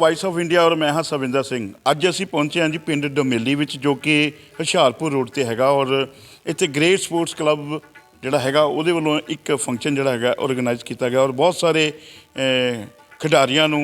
Vice of India ਔਰ ਮੈਂ ਹਾਂ ਸਵਿੰਦਰ ਸਿੰਘ। ਅੱਜ ਅਸੀਂ ਪਹੁੰਚੇ ਹਾਂ ਜੀ ਪਿੰਡ ਡਮੇਲੀ ਵਿੱਚ ਜੋ ਕਿ ਹੁਸ਼ਿਆਰਪੁਰ ਰੋਡ ਤੇ ਹੈਗਾ ਔਰ ਇੱਥੇ ਗ੍ਰੇਟ ਸਪੋਰਟਸ ਕਲੱਬ ਜਿਹੜਾ ਹੈਗਾ ਉਹਦੇ ਵੱਲੋਂ ਇੱਕ ਫੰਕਸ਼ਨ ਜਿਹੜਾ ਹੈਗਾ ਆਰਗੇਨਾਈਜ਼ ਕੀਤਾ ਗਿਆ ਔਰ ਬਹੁਤ ਸਾਰੇ ਖਿਡਾਰੀਆਂ ਨੂੰ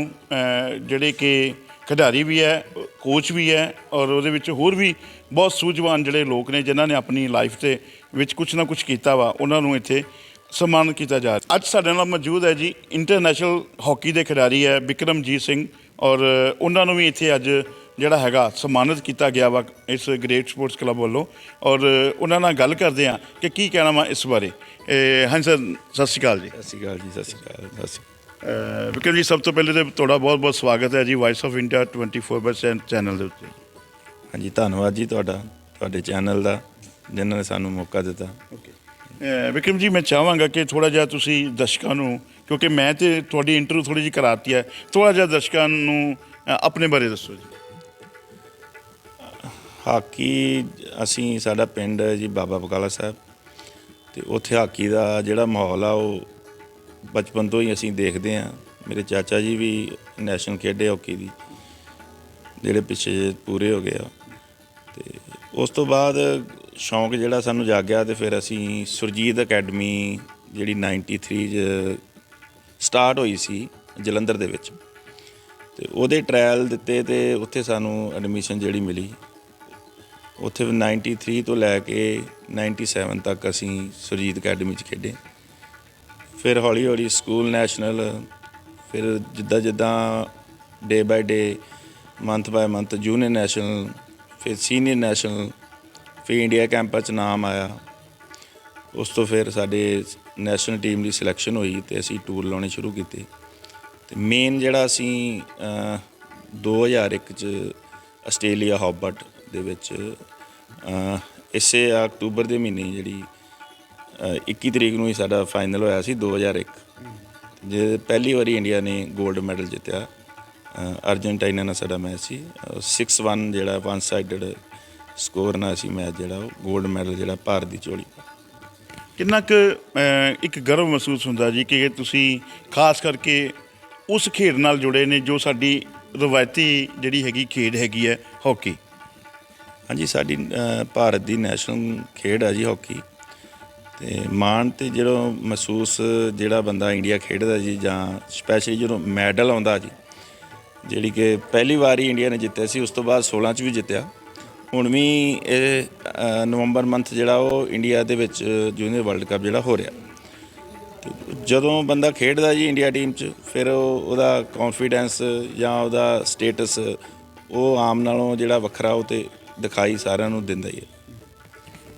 ਜਿਹੜੇ ਕਿ ਖਿਡਾਰੀ ਵੀ ਹੈ ਕੋਚ ਵੀ ਹੈ ਔਰ ਉਹਦੇ ਵਿੱਚ ਹੋਰ ਵੀ ਬਹੁਤ ਸੂਝਵਾਨ ਜਿਹੜੇ ਲੋਕ ਨੇ ਜਿਨ੍ਹਾਂ ਨੇ ਆਪਣੀ ਲਾਈਫ ਤੇ ਵਿੱਚ ਕੁਝ ਨਾ ਕੁਝ ਕੀਤਾ ਵਾ, ਉਹਨਾਂ ਨੂੰ ਇੱਥੇ ਸਨਮਾਨਿਤ ਕੀਤਾ ਜਾ ਰਿਹਾ। ਅੱਜ ਸਾਡੇ ਨਾਲ ਮੌਜੂਦ ਹੈ ਜੀ ਇੰਟਰਨੈਸ਼ਨਲ ਹਾਕੀ ਦੇ ਖਿਡਾਰੀ ਹੈ ਬਿਕਰਮਜੀਤ ਸਿੰਘ। ਔਰ ਉਹਨਾਂ ਨੂੰ ਵੀ ਇੱਥੇ ਅੱਜ ਜਿਹੜਾ ਹੈਗਾ ਸਨਮਾਨਿਤ ਕੀਤਾ ਗਿਆ ਵਾ ਇਸ ਗ੍ਰੇਟ ਸਪੋਰਟਸ ਕਲੱਬ ਵੱਲੋਂ। ਔਰ ਉਹਨਾਂ ਨਾਲ ਗੱਲ ਕਰਦੇ ਆ ਕਿ ਕੀ ਕਹਿਣਾ ਵਾ ਇਸ ਬਾਰੇ। ਹਾਂਜੀ ਸਰ ਸਤਿ ਸ਼੍ਰੀ ਅਕਾਲ ਜੀ। ਸਤਿ ਸ਼੍ਰੀ ਅਕਾਲ ਜੀ ਸਤਿ ਸ਼੍ਰੀ ਅਕਾਲ ਸਤਿ ਸ਼੍ਰੀ ਅਕਾਲ। ਵਿਕਰਮ ਜੀ ਸਭ ਤੋਂ ਪਹਿਲੇ ਤਾਂ ਤੁਹਾਡਾ ਬਹੁਤ ਬਹੁਤ ਸਵਾਗਤ ਹੈ ਜੀ ਵਾਇਸ ਆਫ ਇੰਡੀਆ 24/7 ਚੈਨਲ ਦੇ ਉੱਤੇ। ਹਾਂਜੀ ਧੰਨਵਾਦ ਜੀ ਤੁਹਾਡਾ ਤੁਹਾਡੇ ਚੈਨਲ ਦਾ ਜਿਨ੍ਹਾਂ ਨੇ ਸਾਨੂੰ ਮੌਕਾ ਦਿੱਤਾ। ਅਹ ਵਿਕਰਮ ਜੀ ਮੈਂ ਚਾਹਾਂਗਾ ਕਿ ਥੋੜਾ ਜਿਹਾ ਤੁਸੀਂ ਦਰਸ਼ਕਾਂ ਨੂੰ ਕਿਉਂਕਿ ਮੈਂ ਤੇ ਤੁਹਾਡੀ ਇੰਟਰਵਿਊ ਥੋੜੀ ਜਿਹੀ ਕਰਾਤੀ ਹੈ। ਥੋੜਾ ਜਿਹਾ ਦਰਸ਼ਕਾਂ ਨੂੰ ਆਪਣੇ ਬਾਰੇ ਦੱਸੋ ਜੀ। ਹਾਕੀ, ਅਸੀਂ ਸਾਡਾ ਪਿੰਡ ਹੈ ਜੀ ਬਾਬਾ ਬਕਾਲਾ ਸਾਹਿਬ। ਤੇ ਉੱਥੇ ਹਾਕੀ ਦਾ ਜਿਹੜਾ ਮਾਹੌਲ ਆ, ਉਹ ਬਚਪਨ ਤੋਂ ਹੀ ਅਸੀਂ ਦੇਖਦੇ ਆ ਮੇਰੇ ਚਾਚਾ ਜੀ ਵੀ ਨੈਸ਼ਨਲ ਖੇਡੇ ਹਾਕੀ ਦੀ, ਜਿਹੜੇ ਪਿੱਛੇ ਜਿਹੇ ਪੂਰੇ ਹੋ ਗਏ ਆ। ਤੇ ਉਸ ਤੋਂ ਬਾਅਦ ਸ਼ੌਂਕ ਜਿਹੜਾ ਸਾਨੂੰ ਜਾਗਿਆ ਤੇ ਫਿਰ ਅਸੀਂ ਸੁਰਜੀਤ ਅਕੈਡਮੀ, ਜਿਹੜੀ 93 ਚ ਸਟਾਰਟ ਹੋਈ ਸੀ ਜਲੰਧਰ ਦੇ ਵਿੱਚ। ਤੇ ਉਹਦੇ ਟ੍ਰਾਇਲ ਦਿੱਤੇ ਤੇ ਉੱਥੇ ਸਾਨੂੰ ਐਡਮਿਸ਼ਨ ਜਿਹੜੀ ਮਿਲੀ। ਉੱਥੇ 93 ਤੋਂ ਲੈ ਕੇ 97 ਤੱਕ ਅਸੀਂ ਸੁਰਜੀਤ ਅਕੈਡਮੀ 'ਚ ਖੇਡੇ। ਫਿਰ ਹੌਲੀ ਹੌਲੀ ਸਕੂਲ ਨੈਸ਼ਨਲ ਫਿਰ ਜਿੱਦਾਂ ਜਿੱਦਾਂ day by day month by month junior national ਫਿਰ ਸੀਨੀਅਰ ਨੈਸ਼ਨਲ ਫਿਰ ਇੰਡੀਆ ਕੈਂਪਸ 'ਚ ਨਾਮ ਆਇਆ। ਉਸ ਤੋਂ ਫਿਰ ਸਾਡੇ ਨੈਸ਼ਨਲ ਟੀਮ ਦੀ ਸਿਲੈਕਸ਼ਨ ਹੋਈ ਤੇ ਅਸੀਂ ਟੂਰ ਲਾਉਣੇ ਸ਼ੁਰੂ ਕੀਤੇ। ਤੇ ਮੇਨ ਜਿਹੜਾ ਅਸੀਂ ਅਹ, 2001 ਚ ਆਸਟ੍ਰੇਲੀਆ ਹੌਬਰਟ ਦੇ ਵਿੱਚ ਇਸੇ ਅਕਤੂਬਰ ਦੇ ਮਹੀਨੇ ਜਿਹੜੀ ਅਹ, 21 ਤਰੀਕ ਨੂੰ ਹੀ ਸਾਡਾ ਫਾਈਨਲ ਹੋਇਆ ਸੀ 2001 ਜੇ ਪਹਿਲੀ ਵਾਰੀ ਇੰਡੀਆ ਨੇ 골ਡ ਮੈਡਲ ਜਿੱਤਿਆ ਅਹ, ਨਾਲ ਸਾਡਾ ਮੈਚ ਸੀ। 6-1 ਜਿਹੜਾ ਵਨ ਸਾਈਡਡ ਸਕੋਰ ਨਾਲ ਸੀ ਮੈਚ ਜਿਹੜਾ ਉਹ 골ਡ ਮੈਡਲ ਜਿਹੜਾ ਭਾਰਤ ਦੀ ਝੋਲੀ ਪਾ ਕਿੰਨਾ ਕੁ ਅਹ, ਇੱਕ ਗਰਵ ਮਹਿਸੂਸ ਹੁੰਦਾ ਜੀ ਕਿ ਤੁਸੀਂ ਖਾਸ ਕਰਕੇ ਉਸ ਖੇਡ ਨਾਲ ਜੁੜੇ ਨੇ ਜੋ ਸਾਡੀ ਰਵਾਇਤੀ ਜਿਹੜੀ ਹੈਗੀ ਖੇਡ ਹੈਗੀ ਹੈ ਹਾਕੀ। ਹਾਂਜੀ ਸਾਡੀ ਅ, ਭਾਰਤ ਦੀ ਨੈਸ਼ਨਲ ਖੇਡ ਹੈ ਜੀ ਹਾਕੀ। ਤੇ ਮਾਣ ਤੇ ਜਿਹੜਾ ਮਹਿਸੂਸ ਜਿਹੜਾ ਬੰਦਾ ਇੰਡੀਆ ਖੇਡਦਾ ਜੀ ਜਾਂ ਸਪੈਸ਼ਲੀ ਜਦੋਂ ਮੈਡਲ ਆਉਂਦਾ ਜੀ ਜਿਹੜੀ ਕਿ ਪਹਿਲੀ ਵਾਰੀ ਇੰਡੀਆ ਨੇ ਜਿੱਤਿਆ ਸੀ ਉਸ ਤੋਂ ਬਾਅਦ 16 ਚ ਵੀ ਜਿੱਤਿਆ। ਹੁਣ ਵੀ ਇਹ ਨਵੰਬਰ ਮੰਥ ਜਿਹੜਾ ਉਹ ਇੰਡੀਆ ਦੇ ਵਿੱਚ ਜੂਨੀਅਰ ਵਰਲਡ ਕੱਪ ਜਿਹੜਾ ਹੋ ਰਿਹਾ। ਤੇ ਜਦੋਂ ਬੰਦਾ ਖੇਡਦਾ ਜੀ ਇੰਡੀਆ ਟੀਮ 'ਚ, ਫਿਰ ਉਹਦਾ ਕੌਨਫੀਡੈਂਸ ਜਾਂ ਉਹਦਾ ਸਟੇਟਸ ਉਹ ਆਮ ਨਾਲੋਂ ਜਿਹੜਾ ਵੱਖਰਾ ਉਹ ਤੇ ਦਿਖਾਈ ਸਾਰਿਆਂ ਨੂੰ ਦਿੰਦਾ ਹੀ ਹੈ।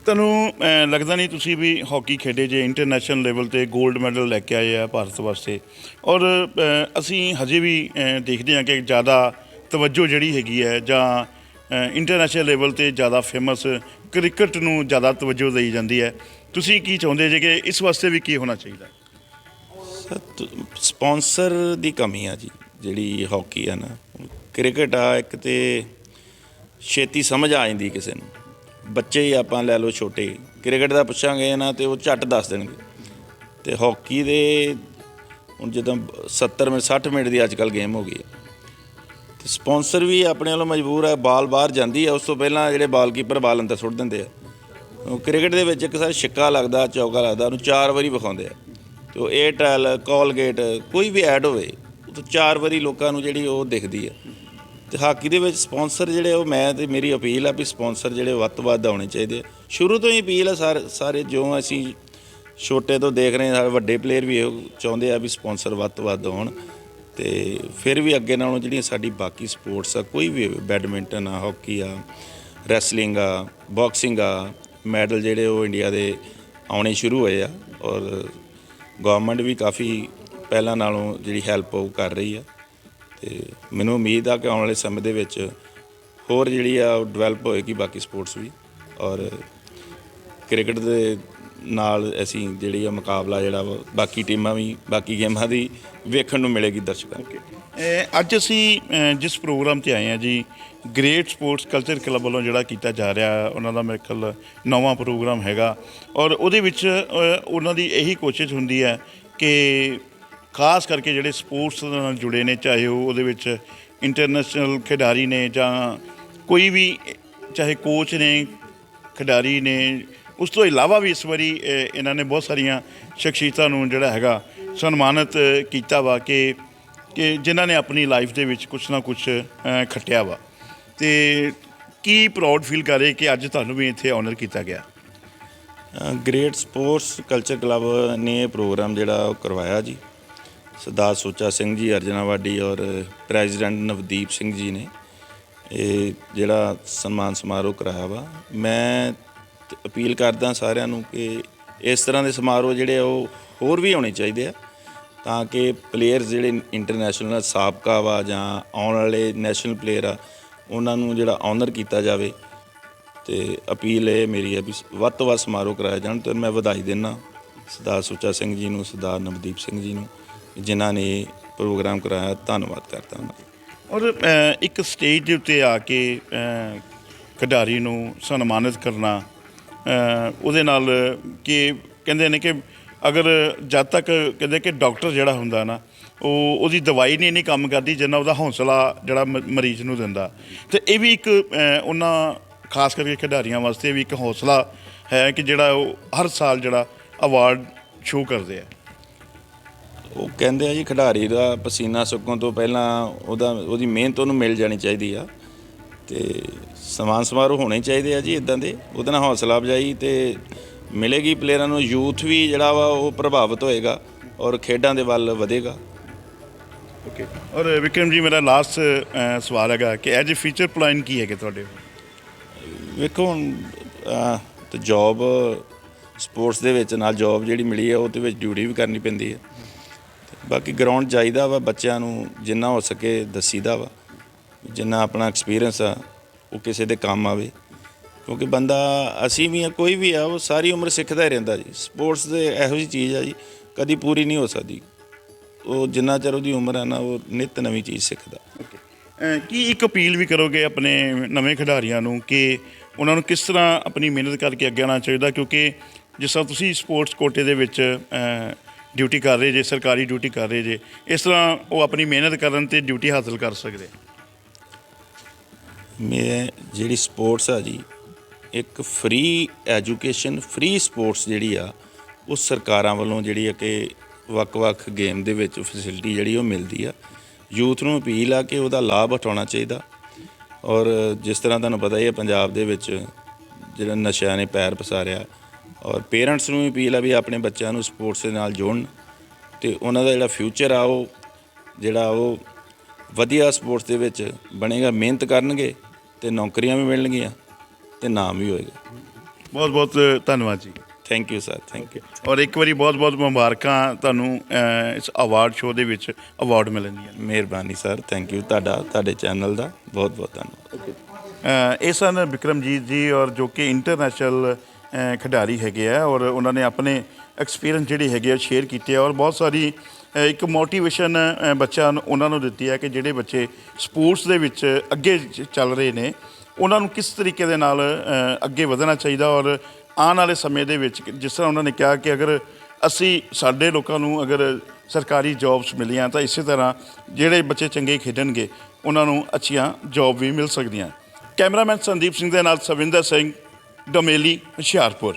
ਤੁਹਾਨੂੰ ਲੱਗਦਾ ਨਹੀਂ ਤੁਸੀਂ ਵੀ ਹਾਕੀ ਖੇਡੇ ਜੇ ਇੰਟਰਨੈਸ਼ਨਲ ਲੈਵਲ ਤੇ 골ਡ ਮੈਡਲ ਲੈ ਕੇ ਆਏ ਆ ਭਾਰਤ ਵਾਸਤੇ? ਔਰ ਅਸੀਂ ਹਜੇ ਵੀ ਦੇਖਦੇ ਹਾਂ ਕਿ ਜ਼ਿਆਦਾ ਤਵੱਜੋ ਜਿਹੜੀ ਹੈਗੀ ਹੈ ਜਾਂ ਇੰਟਰਨੈਸ਼ਨਲ ਲੈਵਲ ਤੇ ਜ਼ਿਆਦਾ ਫੇਮਸ ਕ੍ਰਿਕਟ ਨੂੰ ਜ਼ਿਆਦਾ ਤਵੱਜੋ ਦੇਈ ਜਾਂਦੀ ਹੈ। ਤੁਸੀਂ ਕੀ ਚਾਹੁੰਦੇ ਜੇ ਕਿ ਇਸ ਵਾਸਤੇ ਵੀ ਕੀ ਹੋਣਾ ਚਾਹੀਦਾ? ਸਪਾਂਸਰ ਦੀ ਕਮੀ ਆ ਜੀ, ਜਿਹੜੀ ਹਾਕੀ ਆ ਨਾ। ਕ੍ਰਿਕਟ ਆ, ਇੱਕ ਤੇ ਛੇਤੀ ਸਮਝ ਆ ਜਾਂਦੀ ਕਿਸੇ ਨੂੰ। ਬੱਚੇ ਹੀ ਆਪਾਂ ਲੈ ਲਓ ਛੋਟੇ। ਕ੍ਰਿਕਟ ਦਾ ਪੁੱਛਾਂਗੇ ਨਾ ਤੇ ਉਹ ਝੱਟ ਦੱਸ ਦੇਣਗੇ। ਤੇ ਹਾਕੀ ਦੇ, ਹੁਣ ਜਦੋਂ 70 ਮਿੰਟ 60 ਮਿੰਟ ਦੀ ਅੱਜਕੱਲ ਗੇਮ ਹੋ ਗਈ ਹੈ ਸਪਾਂਸਰ ਵੀ ਆਪਣੇ ਵੱਲੋਂ ਮਜਬੂਰ ਹੈ ਬਾਲ ਬਾਹਰ ਜਾਂਦੀ ਹੈ ਉਸ ਤੋਂ ਪਹਿਲਾਂ ਜਿਹੜੇ ਬਾਲਕੀਪਰ ਬਾਲ ਅੰਦਰ ਸੁੱਟ ਦਿੰਦੇ ਆ। ਕ੍ਰਿਕਟ ਦੇ ਵਿੱਚ ਇੱਕ ਸਾਰ ਛਿੱਕਾ ਲੱਗਦਾ, ਚੌਕਾ ਲੱਗਦਾ, ਉਹਨੂੰ ਚਾਰ ਵਾਰੀ ਵਿਖਾਉਂਦੇ ਆ। ਤੇ ਉਹ ਏਅਰਟੈਲ ਕੋਲਗੇਟ ਕੋਈ ਵੀ ਐਡ ਹੋਵੇ, ਉਹ ਤੋਂ ਚਾਰ ਵਾਰੀ ਲੋਕਾਂ ਨੂੰ ਜਿਹੜੀ ਉਹ ਦਿਖਦੀ ਹੈ ਤੇ ਹਾਕੀ ਦੇ ਵਿੱਚ ਸਪਾਂਸਰ ਜਿਹੜੇ ਉਹ ਮੈਂ ਤੇ ਮੇਰੀ ਅਪੀਲ ਆ ਵੀ ਸਪਾਂਸਰ ਜਿਹੜੇ ਵੱਧ ਤੋਂ ਵੱਧ ਆਉਣੇ ਚਾਹੀਦੇ ਆ। ਸ਼ੁਰੂ ਤੋਂ ਹੀ ਅਪੀਲ ਆ ਸਾਰੇ ਸਾਰੇ ਜੋ ਅਸੀਂ ਛੋਟੇ ਤੋਂ ਦੇਖ ਰਹੇ ਹਾਂ ਵੱਡੇ ਪਲੇਅਰ ਵੀ ਇਹ ਚਾਹੁੰਦੇ ਆ ਵੀ ਸਪਾਂਸਰ ਵੱਧ ਤੋਂ ਵੱਧ ਹੋਣ ਤੇ ਫਿਰ ਵੀ ਅੱਗੇ ਨਾਲੋਂ ਜਿਹੜੀਆਂ ਸਾਡੀ ਬਾਕੀ ਸਪੋਰਟਸ ਆ, ਕੋਈ ਵੀ ਬੈਡਮਿੰਟਨ ਆ, ਹਾਕੀ ਆ, ਰੈਸਲਿੰਗ ਆ, ਬਾਕਸਿੰਗ ਆ, ਮੈਡਲ ਜਿਹੜੇ ਉਹ ਇੰਡੀਆ ਦੇ ਆਉਣੇ ਸ਼ੁਰੂ ਹੋਏ ਆ ਔਰ ਗਵਰਨਮੈਂਟ ਵੀ ਕਾਫੀ ਪਹਿਲਾਂ ਨਾਲੋਂ ਜਿਹੜੀ ਹੈਲਪ ਉਹ ਕਰ ਰਹੀ ਆ ਤੇ ਮੈਨੂੰ ਉਮੀਦ ਆ ਕਿ ਆਉਣ ਵਾਲੇ ਸਮੇਂ ਦੇ ਵਿੱਚ ਹੋਰ ਜਿਹੜੀ ਆ ਉਹ ਡਿਵੈਲਪ ਹੋਏਗੀ ਬਾਕੀ ਸਪੋਰਟਸ ਵੀ ਔਰ ਕ੍ਰਿਕਟ ਦੇ ਨਾਲ ਅਸੀਂ ਜਿਹੜੀ ਆ ਮੁਕਾਬਲਾ ਜਿਹੜਾ ਵਾ, ਬਾਕੀ ਟੀਮਾਂ ਵੀ, ਬਾਕੀ ਗੇਮਾਂ ਦੀ ਵੇਖਣ ਨੂੰ ਮਿਲੇਗੀ ਦਰਸ਼ਕਾਂ ਨੂੰ। ਅੱਜ ਅਸੀਂ ਅਹ ਜਿਸ ਪ੍ਰੋਗਰਾਮ ਤੇ ਆਏ ਹਾਂ ਜੀ ਗ੍ਰੇਟ ਸਪੋਰਟਸ ਕਲਚਰ ਕਲੱਬ ਵੱਲੋਂ ਜਿਹੜਾ ਕੀਤਾ ਜਾ ਰਿਹਾ ਉਹਨਾਂ ਦਾ ਮੇਰੇ ਖਿਆਲ ਨਵਾਂ ਪ੍ਰੋਗਰਾਮ ਹੈਗਾ। ਔਰ ਉਹਦੇ ਵਿੱਚ ਅਹ, ਉਹਨਾਂ ਦੀ ਇਹੀ ਕੋਸ਼ਿਸ਼ ਹੁੰਦੀ ਹੈ ਕਿ ਖਾਸ ਕਰਕੇ ਜਿਹੜੇ ਸਪੋਰਟਸ ਨਾਲ ਜੁੜੇ ਨੇ ਚਾਹੇ ਉਹ ਉਹਦੇ ਵਿੱਚ ਇੰਟਰਨੈਸ਼ਨਲ ਖਿਡਾਰੀ ਨੇ ਜਾਂ ਕੋਈ ਵੀ ਚਾਹੇ ਕੋਚ ਨੇ ਖਿਡਾਰੀ ਨੇ ਉਸ ਤੋਂ ਇਲਾਵਾ ਵੀ ਇਸ ਵਾਰੀ ਅਹ, ਇਹਨਾਂ ਨੇ ਬਹੁਤ ਸਾਰੀਆਂ ਸ਼ਖਸੀਅਤਾਂ ਨੂੰ ਜਿਹੜਾ ਹੈਗਾ ਸਨਮਾਨਿਤ ਕੀਤਾ ਵਾ ਕਿ ਕਿ ਜਿਨ੍ਹਾਂ ਨੇ ਆਪਣੀ ਲਾਈਫ ਦੇ ਵਿੱਚ ਕੁਝ ਨਾ ਕੁਝ ਖੱਟਿਆ ਵਾ। ਤੇ ਕੀ ਪ੍ਰਾਊਡ ਫੀਲ ਕਰ ਰਹੇ ਕਿ ਅੱਜ ਤੁਹਾਨੂੰ ਵੀ ਇੱਥੇ ਆਨਰ ਕੀਤਾ ਗਿਆ? ਗ੍ਰੇਟ ਸਪੋਰਟਸ ਕਲਚਰ ਕਲੱਬ ਨੇ ਇਹ ਪ੍ਰੋਗਰਾਮ ਜਿਹੜਾ ਉਹ ਕਰਵਾਇਆ ਜੀ। ਸਰਦਾਰ ਸੁੱਚਾ ਸਿੰਘ ਜੀ ਅਰਜਨਾਵਾਡੀ ਔਰ ਪ੍ਰੈਜ਼ੀਡੈਂਟ ਨਵਦੀਪ ਸਿੰਘ ਜੀ ਨੇ ਇਹ ਜਿਹੜਾ ਸਨਮਾਨ ਸਮਾਰੋਹ ਕਰਾਇਆ ਵਾ। ਮੈਂ ਅਪੀਲ ਕਰਦਾ ਸਾਰਿਆਂ ਨੂੰ ਕਿ ਇਸ ਤਰ੍ਹਾਂ ਦੇ ਸਮਾਰੋਹ ਜਿਹੜੇ ਉਹ ਹੋਰ ਵੀ ਹੋਣੇ ਚਾਹੀਦੇ ਆ। ਤਾਂ ਕਿ ਪਲੇਅਰ ਜਿਹੜੇ ਇੰਟਰਨੈਸ਼ਨਲ ਸਾਬਕਾ ਵਾ ਜਾਂ ਆਉਣ ਵਾਲੇ ਨੈਸ਼ਨਲ ਪਲੇਅਰ ਆ, ਉਹਨਾਂ ਨੂੰ ਜਿਹੜਾ ਆਨਰ ਕੀਤਾ ਜਾਵੇ। ਤੇ ਅਪੀਲ ਇਹ ਮੇਰੀ ਹੈ ਵੀ ਵੱਧ ਤੋਂ ਵੱਧ ਸਮਾਰੋਹ ਕਰਾਇਆ ਜਾਣ ਤੇ ਮੈਂ ਵਧਾਈ ਦਿੰਦਾ ਸਰਦਾਰ ਸੁੱਚਾ ਸਿੰਘ ਜੀ ਨੂੰ, ਸਰਦਾਰ ਨਵਦੀਪ ਸਿੰਘ ਜੀ ਨੂੰ, ਜਿਨ੍ਹਾਂ ਨੇ ਪ੍ਰੋਗਰਾਮ ਕਰਾਇਆ। ਧੰਨਵਾਦ ਕਰਦਾ ਉਹਨਾਂ ਦਾ। ਔਰ ਇੱਕ ਸਟੇਜ ਦੇ ਉੱਤੇ ਆ ਕੇ ਖਿਡਾਰੀ ਨੂੰ ਸਨਮਾਨਿਤ ਕਰਨਾ ਉਹਦੇ ਨਾਲ ਕਿ ਕਹਿੰਦੇ ਨੇ ਕਿ ਅਗਰ ਜਦ ਤੱਕ ਕਹਿੰਦੇ ਕਿ ਡਾਕਟਰ ਜਿਹੜਾ ਹੁੰਦਾ ਨਾ, ਉਹ ਉਹਦੀ ਦਵਾਈ ਨਹੀਂ ਇੰਨੀ ਕੰਮ ਕਰਦੀ, ਜਿੰਨਾ ਉਹਦਾ ਹੌਸਲਾ ਜਿਹੜਾ ਮ- ਮਰੀਜ਼ ਨੂੰ ਦਿੰਦਾ। ਤੇ ਇਹ ਵੀ ਇੱਕ ਉਹਨਾਂ ਖਾਸ ਕਰਕੇ ਖਿਡਾਰੀਆਂ ਵਾਸਤੇ ਵੀ ਇੱਕ ਹੌਸਲਾ ਹੈ ਕਿ ਜਿਹੜਾ ਉਹ ਹਰ ਸਾਲ ਜਿਹੜਾ ਅਵਾਰਡ ਸ਼ੋਅ ਕਰਦੇ ਆ। ਉਹ ਕਹਿੰਦੇ ਆ ਜੀ, ਖਿਡਾਰੀ ਦਾ ਪਸੀਨਾ ਸੁੱਕਣ ਤੋਂ ਪਹਿਲਾਂ ਉਹਦਾ, ਉਹਦੀ ਮਿਹਨਤ ਉਹਨੂੰ ਮਿਲ ਜਾਣੀ ਚਾਹੀਦੀ ਆ। ਤੇ ਸਮਾਨ ਸਮਾਰੋਹ ਹੋਣੇ ਚਾਹੀਦੇ ਆ ਜੀ ਇਦਾਂ ਦੇ। ਉਹਦੇ ਨਾਲ ਹੌਸਲਾ ਅਫਜਾਈ ਤੇ ਮਿਲੇਗੀ ਪਲੇਅਰਾਂ ਨੂੰ ਯੂਥ ਵੀ ਜਿਹੜਾ ਵਾ ਉਹ ਪ੍ਰਭਾਵਿਤ ਹੋਏਗਾ ਔਰ ਖੇਡਾਂ ਦੇ ਵੱਲ ਵਧੇਗਾ। ਓਕੇ ਔਰ ਵਿਕਰਮ ਜੀ ਮੇਰਾ ਲਾਸਟ ਸਵਾਲ ਹੈਗਾ ਕਿ ਐਜ ਫਿਊਚਰ ਪਲਾਨ ਕੀ ਹੈਗੇ ਤੁਹਾਡੇ? ਵੇਖੋ ਤੇ ਜੌਬ ਸਪੋਰਟਸ ਦੇ ਵਿੱਚ ਨਾਲ ਜੌਬ ਜਿਹੜੀ ਮਿਲੀ ਹੈ ਉਹਦੇ ਵਿੱਚ ਡਿਊਟੀ ਵੀ ਕਰਨੀ ਪੈਂਦੀ ਹੈ। ਬਾਕੀ ਗਰਾਊਂਡ ਚਾਹੀਦਾ ਵਾ ਬੱਚਿਆਂ ਨੂੰ ਜਿੰਨਾ ਹੋ ਸਕੇ ਦੱਸੀਦਾ ਵਾ ਜਿੰਨਾ ਆਪਣਾ ਐਕਸਪੀਰੀਅੰਸ ਆ ਉਹ ਕਿਸੇ ਦੇ ਕੰਮ ਆਵੇ। ਕਿਉਂਕਿ ਬੰਦਾ ਅਸੀਂ ਵੀ ਆ ਕੋਈ ਵੀ ਆ ਉਹ ਸਾਰੀ ਉਮਰ ਸਿੱਖਦਾ ਹੀ ਰਹਿੰਦਾ ਜੀ। ਸਪੋਰਟਸ ਦੇ ਇਹੋ ਜਿਹੀ ਚੀਜ਼ ਆ ਜੀ ਕਦੀ ਪੂਰੀ ਨਹੀਂ ਹੋ ਸਕਦੀ। ਉਹ ਜਿੰਨਾ ਚਿਰ ਉਹਦੀ ਉਮਰ ਆ ਨਾ ਉਹ ਨਿਤ ਨਵੀਂ ਚੀਜ਼ ਸਿੱਖਦਾ। ਕੀ ਇੱਕ ਅਪੀਲ ਵੀ ਕਰੋਗੇ ਆਪਣੇ ਨਵੇਂ ਖਿਡਾਰੀਆਂ ਨੂੰ ਕਿ ਉਹਨਾਂ ਨੂੰ ਕਿਸ ਤਰ੍ਹਾਂ ਆਪਣੀ ਮਿਹਨਤ ਕਰਕੇ ਅੱਗੇ ਆਉਣਾ ਚਾਹੀਦਾ? ਕਿਉਂਕਿ ਜਿਸ ਤਰ੍ਹਾਂ ਤੁਸੀਂ ਸਪੋਰਟਸ ਕੋਟੇ ਦੇ ਵਿੱਚ ਡਿਊਟੀ ਕਰ ਰਹੇ ਜੇ ਸਰਕਾਰੀ ਡਿਊਟੀ ਕਰ ਰਹੇ ਜੇ ਇਸ ਤਰ੍ਹਾਂ ਉਹ ਆਪਣੀ ਮਿਹਨਤ ਕਰਨ ਤੇ ਡਿਊਟੀ ਹਾਸਲ ਕਰ ਸਕਦੇ ਮੈਂ ਜਿਹੜੀ ਸਪੋਰਟਸ ਆ ਜੀ ਇੱਕ ਫ੍ਰੀ ਐਜੂਕੇਸ਼ਨ ਫ੍ਰੀ ਸਪੋਰਟਸ ਜਿਹੜੀ ਆ, ਉਹ ਸਰਕਾਰਾਂ ਵੱਲੋਂ ਜਿਹੜੀ ਆ ਕਿ ਵੱਖ-ਵੱਖ ਗੇਮ ਦੇ ਵਿੱਚ ਫੈਸਿਲਿਟੀ ਜਿਹੜੀ ਉਹ ਮਿਲਦੀ ਆ। ਯੂਥ ਨੂੰ ਅਪੀਲ ਆ ਕਿ ਉਹਦਾ ਲਾਭ ਉਠਾਉਣਾ ਚਾਹੀਦਾ। ਔਰ ਜਿਸ ਤਰ੍ਹਾਂ ਤੁਹਾਨੂੰ ਪਤਾ ਹੀ ਹੈ ਪੰਜਾਬ ਦੇ ਵਿੱਚ ਜਿਹੜਾ ਨਸ਼ਿਆਂ ਨੇ ਪੈਰ ਪਸਾਰਿਆ, ਔਰ ਪੇਰੈਂਟਸ ਨੂੰ ਵੀ ਅਪੀਲ ਆ ਵੀ ਆਪਣੇ ਬੱਚਿਆਂ ਨੂੰ ਸਪੋਰਟਸ ਦੇ ਨਾਲ ਜੋੜਨ। ਤੇ ਉਹਨਾਂ ਦਾ ਜਿਹੜਾ ਫਿਊਚਰ ਆ, ਉਹ ਜਿਹੜਾ ਉਹ ਵਧੀਆ ਸਪੋਰਟਸ ਦੇ ਵਿੱਚ ਬਣੇਗਾ, ਮਿਹਨਤ ਕਰਨਗੇ ਤੇ ਨੌਕਰੀਆਂ ਵੀ ਮਿਲਣਗੀਆਂ। ਤੇ ਨਾਮ ਵੀ ਹੋਏਗਾ। ਬਹੁਤ ਬਹੁਤ ਧੰਨਵਾਦ ਜੀ। Thank you sir thank you ਔਰ ਇੱਕ ਵਾਰੀ ਬਹੁਤ ਬਹੁਤ ਮੁਬਾਰਕਾਂ ਤੁਹਾਨੂੰ ਅਹ, ਇਸ ਅਵਾਰਡ ਸ਼ੋਅ ਦੇ ਵਿੱਚ ਅਵਾਰਡ ਮਿਲਣਗੀਆਂ ਮਿਹਰਬਾਨੀ ਸਰ ਥੈਂਕ ਯੂ ਤੁਹਾਡਾ ਤੁਹਾਡੇ ਚੈਨਲ ਦਾ ਬਹੁਤ ਬਹੁਤ ਧੰਨਵਾਦ। ਅ, ਇਹ ਸਨ ਵਿਕਰਮਜੀਤ ਜੀ ਔਰ ਜੋ ਕਿ ਇੰਟਰਨੈਸ਼ਨਲ ਅ, ਖਿਡਾਰੀ ਹੈਗੇ ਆ ਔਰ ਉਹਨਾਂ ਨੇ ਆਪਣੇ ਐਕਸਪੀਰੀਅੰਸ ਜਿਹੜੇ ਹੈਗੇ ਆ ਸ਼ੇਅਰ ਕੀਤੇ ਆ ਔਰ ਬਹੁਤ ਸਾਰੀ ਅ, ਇੱਕ ਮੋਟੀਵੇਸ਼ਨ ਬੱਚਿਆਂ ਨੂੰ ਉਹਨਾਂ ਨੂੰ ਦਿੱਤੀ ਹੈ ਕਿ ਜਿਹੜੇ ਬੱਚੇ ਸਪੋਰਟਸ ਦੇ ਵਿੱਚ ਅੱਗੇ ਚ- ਚੱਲ ਰਹੇ ਨੇ ਉਹਨਾਂ ਨੂੰ ਕਿਸ ਤਰੀਕੇ ਦੇ ਨਾਲ ਅੱਗੇ ਵਧਣਾ ਚਾਹੀਦਾ ਔਰ ਆਉਣ ਵਾਲੇ ਸਮੇਂ ਦੇ ਵਿੱਚ ਜਿਸ ਤਰ੍ਹਾਂ ਉਹਨਾਂ ਨੇ ਕਿਹਾ ਕਿ ਅਗਰ ਅਸੀਂ ਸਾਡੇ ਲੋਕਾਂ ਨੂੰ ਅਗਰ ਸਰਕਾਰੀ ਜੌਬਸ ਮਿਲੀਆਂ ਤਾਂ ਇਸੇ ਤਰ੍ਹਾਂ ਜਿਹੜੇ ਬੱਚੇ ਚੰਗੇ ਖੇਡਣਗੇ, ਉਹਨਾਂ ਨੂੰ ਅੱਛੀਆਂ ਜੌਬ ਵੀ ਮਿਲ ਸਕਦੀਆਂ। ਕੈਮਰਾਮੈਨ ਸੰਦੀਪ ਸਿੰਘ ਦੇ ਨਾਲ ਸਵਿੰਦਰ ਸਿੰਘ, ਡਮੇਲੀ ਹੁਸ਼ਿਆਰਪੁਰ।